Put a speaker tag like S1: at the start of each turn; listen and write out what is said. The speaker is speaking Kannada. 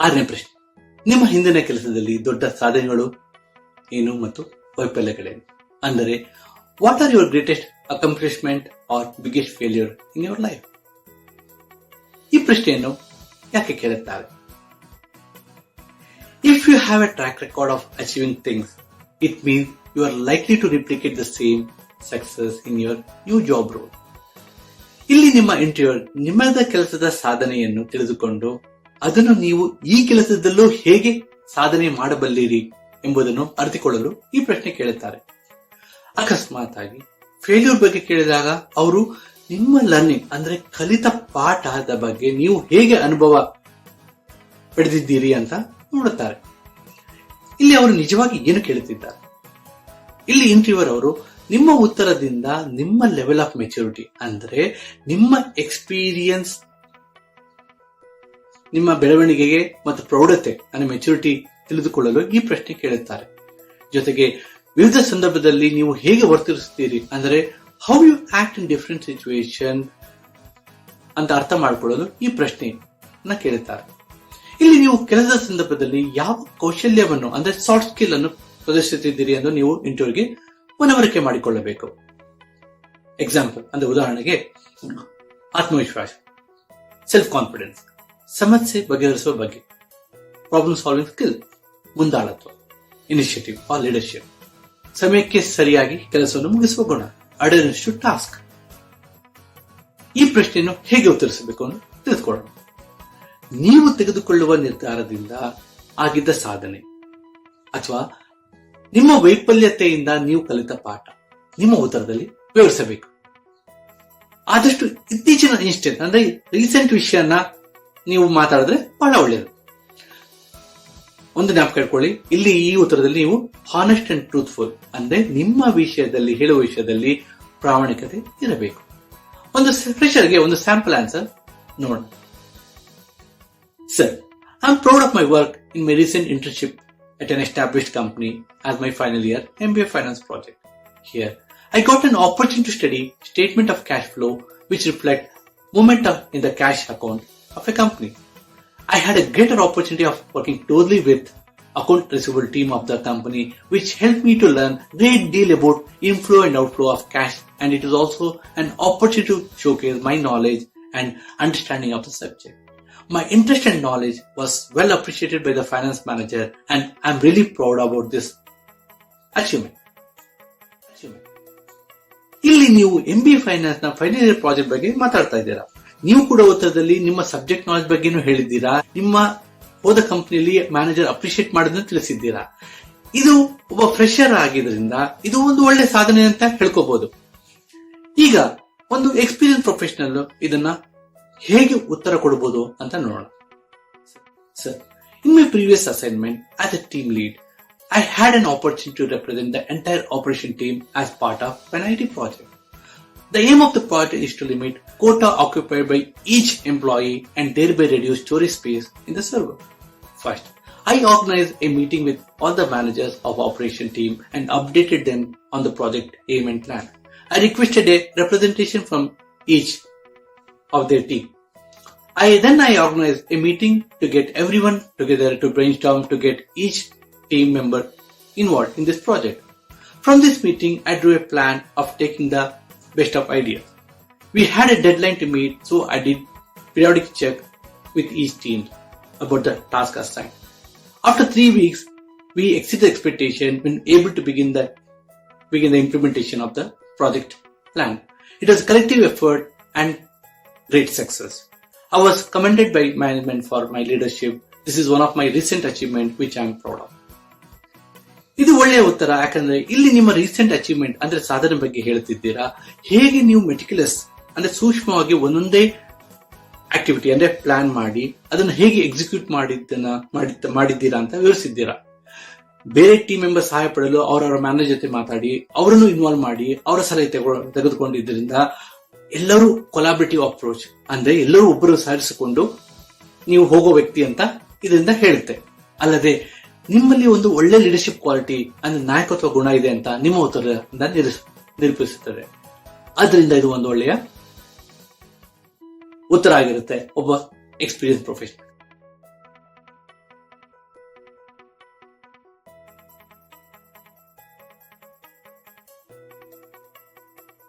S1: ಆರನೇ ಪ್ರಶ್ನೆ. ನಿಮ್ಮ ಹಿಂದಿನ ಕೆಲಸದಲ್ಲಿ ದೊಡ್ಡ ಸಾಧನೆಗಳು ಏನು ಮತ್ತು ವೈಫಲ್ಯಗಳೇನು ಅಂದರೆ what are your greatest accomplishment or biggest failure in your life ಈ ಪ್ರಶ್ನೆಯನ್ನು ಯಾಕೆ ಕೇಳುತ್ತಾರೆ? If you have a track record of achieving things it means you are likely to replicate the same success in your new job role ಇಲ್ಲಿ ನಿಮ್ಮ ಇಂಟರ್ವ್ಯೂರ್ ನಿಮ್ಮದ ಕೆಲಸದ ಸಾಧನೆಯನ್ನು ತಿಳಿದುಕೊಂಡು ಅದನ್ನು ನೀವು ಈ ಕೆಲಸದಲ್ಲೂ ಹೇಗೆ ಸಾಧನೆ ಮಾಡಬಲ್ಲಿರಿ ಎಂಬುದನ್ನು ಅರಿತುಕೊಳ್ಳಲು ಈ ಪ್ರಶ್ನೆ ಕೇಳುತ್ತಾರೆ. ಅಕಸ್ಮಾತ್ ಆಗಿ ಫೇಲ್ಯೂರ್ ಬಗ್ಗೆ ಕೇಳಿದಾಗ ಅವರು ನಿಮ್ಮ ಲರ್ನಿಂಗ್ ಅಂದ್ರೆ ಕಲಿತ ಪಾಠದ ಬಗ್ಗೆ ನೀವು ಹೇಗೆ ಅನುಭವ ಪಡೆದಿದ್ದೀರಿ ಅಂತ ನೋಡುತ್ತಾರೆ. ಇಲ್ಲಿ ಅವರು ನಿಜವಾಗಿ ಏನು ಕೇಳುತ್ತಿದ್ದಾರೆ? ಇಲ್ಲಿ ಇಂಟರ್ವ್ಯೂರ್ ಅವರು, ನಿಮ್ಮ ಉತ್ತರದಿಂದ ನಿಮ್ಮ ಲೆವೆಲ್ ಆಫ್ ಮೆಚುರಿಟಿ ಅಂದ್ರೆ ನಿಮ್ಮ ಎಕ್ಸ್ಪೀರಿಯನ್ಸ್ ನಿಮ್ಮ ಬೆಳವಣಿಗೆಗೆ ಮತ್ತು ಪ್ರೌಢತೆ ಅಂದ್ರೆ ಮೆಚುರಿಟಿ ತಿಳಿದುಕೊಳ್ಳಲು ಈ ಪ್ರಶ್ನೆ ಕೇಳುತ್ತಾರೆ. ಜೊತೆಗೆ ವಿವಿಧ ಸಂದರ್ಭದಲ್ಲಿ ನೀವು ಹೇಗೆ ವರ್ತಿಸುತ್ತೀರಿ ಅಂದರೆ how you act in different situation ಅಂತ ಅರ್ಥ ಮಾಡಿಕೊಳ್ಳಲು ಈ ಪ್ರಶ್ನೆಯನ್ನ ಕೇಳುತ್ತಾರೆ. ಇಲ್ಲಿ ನೀವು ಕೆಲಸದ ಸಂದರ್ಭದಲ್ಲಿ ಯಾವ ಕೌಶಲ್ಯವನ್ನು ಅಂದ್ರೆ ಸಾಫ್ಟ್ ಸ್ಕಿಲ್ ಅನ್ನು ಪ್ರದರ್ಶಿಸುತ್ತಿದ್ದೀರಿ ಎಂದು ನೀವು ಇಂಟರ್ವ್ಯೂಗೆ ಮನವರಿಕೆ ಮಾಡಿಕೊಳ್ಳಬೇಕು. ಎಕ್ಸಾಂಪಲ್ ಅಂದ್ರೆ ಉದಾಹರಣೆಗೆ ಆತ್ಮವಿಶ್ವಾಸ ಸೆಲ್ಫ್ ಕಾನ್ಫಿಡೆನ್ಸ್ ಸಮಸ್ಯೆ ಬಗೆಹರಿಸುವ ಬಗ್ಗೆ ಪ್ರಾಬ್ಲಮ್ ಸಾಲ್ವಿಂಗ್ ಸ್ಕಿಲ್ ಮುಂದಾಳತ್ವ ಇನಿಷಿಯೇಟಿವ್ ಆರ್ ಲೀಡರ್ಶಿಪ್ ಸಮಯಕ್ಕೆ ಸರಿಯಾಗಿ ಕೆಲಸವನ್ನು ಮುಗಿಸುವ ಗುಣ, ಅಡೆನಷ್ಟು ಟಾಸ್ಕ್ ಈ ಪ್ರಶ್ನೆಯನ್ನು ಹೇಗೆ ಉತ್ತರಿಸಬೇಕು ಅಂತ ತಿಳಿದುಕೊಳ್ಳೋಣ. ನೀವು ತೆಗೆದುಕೊಳ್ಳುವ ನಿರ್ಧಾರದಿಂದ ಆಗಿದ್ದ ಸಾಧನೆ ಅಥವಾ ನಿಮ್ಮ ವೈಫಲ್ಯತೆಯಿಂದ ನೀವು ಕಲಿತ ಪಾಠ ನಿಮ್ಮ ಉತ್ತರದಲ್ಲಿ ವಿವರಿಸಬೇಕು. ಆದಷ್ಟು ಇತ್ತೀಚಿನ ಇನ್ಸ್ಟೆಂಟ್ ಅಂದ್ರೆ ರೀಸೆಂಟ್ ವಿಷಯನ ನೀವು ಮಾತಾಡಿದ್ರೆ ಬಹಳ ಒಳ್ಳೆಯದು ಒಂದು ಜ್ಞಾಪಕ ಇಲ್ಲಿ ಈ ಉತ್ತರದಲ್ಲಿ ನೀವು ಹಾನೆಸ್ಟ್ ಅಂಡ್ ಟ್ರೂತ್ಫುಲ್ ಅಂದ್ರೆ ನಿಮ್ಮ ವಿಷಯದಲ್ಲಿ, ಹೇಳುವ ವಿಷಯದಲ್ಲಿ ಪ್ರಾಮಾಣಿಕತೆ ಇರಬೇಕು. ಒಂದು ಫ್ರೆಷರ್ಗೆ ಒಂದು ಸ್ಯಾಂಪಲ್ ಆನ್ಸರ್ ನೋಡೋಣ. Sir I am proud of my work in my recent internship at an established company as my final year M B A finance project here I got an opportunity study statement of cash flow which reflect movement of in the cash account of a company. I had a greater opportunity of working closely with account receivable team of the company which helped me to learn great deal about inflow and outflow of cash and it is also an opportunity to showcase my knowledge and understanding of the subject. My interest and knowledge was well appreciated by the finance manager and I'm really proud about this achievement. Achievement. ಇಲ್ಲಿ ನೀವು ಎಂ ಬಿ ಫೈನಾನ್ಸ್ ನ ಫೈನಲ್ ಇಯರ್ ಪ್ರಾಜೆಕ್ಟ್ ಬಗ್ಗೆ ಮಾತಾಡ್ತಾ ಇದ್ದೀರಾ ನೀವು ಕೂಡ ಉತ್ತರದಲ್ಲಿ ನಿಮ್ಮ ಸಬ್ಜೆಕ್ಟ್ ನಾಲೆಜ್ ಬಗ್ಗೆನೂ ಹೇಳಿದ್ದೀರಾ? ನಿಮ್ಮ ಹೋದ ಕಂಪನಿಯಲ್ಲಿ ಮ್ಯಾನೇಜರ್ ಅಪ್ರಿಶಿಯೇಟ್ ಮಾಡೋದನ್ನ ತಿಳಿಸಿದ್ದೀರಾ? ಇದು ಒಬ್ಬ ಫ್ರೆಶರ್ ಆಗಿದ್ರಿಂದ ಇದು ಒಂದು ಒಳ್ಳೆ ಸಾಧನೆ ಅಂತ ಹೇಳ್ಕೋಬಹುದು ಈಗ ಒಂದು ಎಕ್ಸ್ಪೀರಿಯನ್ಸ್ ಪ್ರೊಫೆಷನಲ್ ಇದನ್ನ ಹೇಗೆ ಉತ್ತರ ಕೊಡಬಹುದು ಅಂತ ನೋಡೋಣ. Sir in my previous assignment as a team lead I had an opportunity to represent the entire operation team as part of penalty project. The aim of the project is to limit quota occupied by each employee and thereby reduce storage space in the server. First, I organized a meeting with all the managers of operation team and updated them on the project aim and plan. I requested a representation from each of their team. I then I organized a meeting to get everyone together to brainstorm to get each team member involved in this project. From this meeting, I drew a plan of taking the best of ideas. We had a deadline to meet, so I did periodic check with each team about the task assigned. After three weeks, we exceeded expectation when able to begin the begin the implementation of the project plan. It was a collective effort and great success. I was commended by management for my leadership. This is one of my recent achievements which I am proud of. ಇದು ಒಳ್ಳೆಯ ಉತ್ತರ. ಯಾಕಂದ್ರೆ ಇಲ್ಲಿ ನಿಮ್ಮ ರೀಸೆಂಟ್ ಅಚೀವ್ಮೆಂಟ್ ಅಂದ್ರೆ ಸಾಧನೆ ಬಗ್ಗೆ ಹೇಳ್ತಿದ್ದೀರಾ? ಹೇಗೆ ನೀವು ಮೆಟಿಕ್ಯುಲಸ್ ಅಂದ್ರೆ ಸೂಕ್ಷ್ಮವಾಗಿ ಒಂದೊಂದೇ ಆಕ್ಟಿವಿಟಿ ಅಂದ್ರೆ ಪ್ಲಾನ್ ಮಾಡಿ, ಅದನ್ನ ಹೇಗೆ ಎಕ್ಸಿಕ್ಯೂಟ್ ಮಾಡಿದ್ದನ್ನ ಮಾಡಿದ್ದ- ಮಾಡಿದ್ದೀರಾ ಅಂತ ವಿವರಿಸಿದ್ದೀರಾ? ಬೇರೆ ಟೀಮ್ ಮೆಂಬರ್ ಸಹಾಯ ಪಡೆಯಲು ಅವರವರ ಮ್ಯಾನೇಜರ್ ಜೊತೆ ಮಾತಾಡಿ, ಅವರನ್ನು ಇನ್ವಾಲ್ವ್ ಮಾಡಿ, ಅವರ ಸಲಹೆ ತೆಗೊ- ತೆಗೆದುಕೊಂಡಿದ್ದರಿಂದ ಎಲ್ಲರೂ ಕೊಲಾಬರೇಟಿವ್ ಅಪ್ರೋಚ್ ಅಂದ್ರೆ ಎಲ್ಲರೂ ಒಬ್ಬರು ಸಹರಿಸಿಕೊಂಡು ನೀವು ಹೋಗೋ ವ್ಯಕ್ತಿ ಅಂತ ಇದರಿಂದ ಹೇಳುತ್ತೆ. ಅಲ್ಲದೆ ನಿಮ್ಮಲ್ಲಿ ಒಂದು ಒಳ್ಳೆ ಲೀಡರ್ಶಿಪ್ ಕ್ವಾಲಿಟಿ ಅಂದ್ರೆ ನಾಯಕತ್ವ ಗುಣ ಇದೆ ಅಂತ ನಿಮ್ಮ ಉತ್ತರದಿಂದ ನಿರೂಪಿಸ್- ನಿರೂಪಿಸುತ್ತದೆ. ಆದ್ರಿಂದ ಇದು ಒಂದು ಒಳ್ಳೆಯ ಉತ್ತರ ಆಗಿರುತ್ತೆ. ಒಬ್ಬ ಎಕ್ಸ್ಪೀರಿಯನ್ಸ್ ಪ್ರೊಫೆಷನಲ್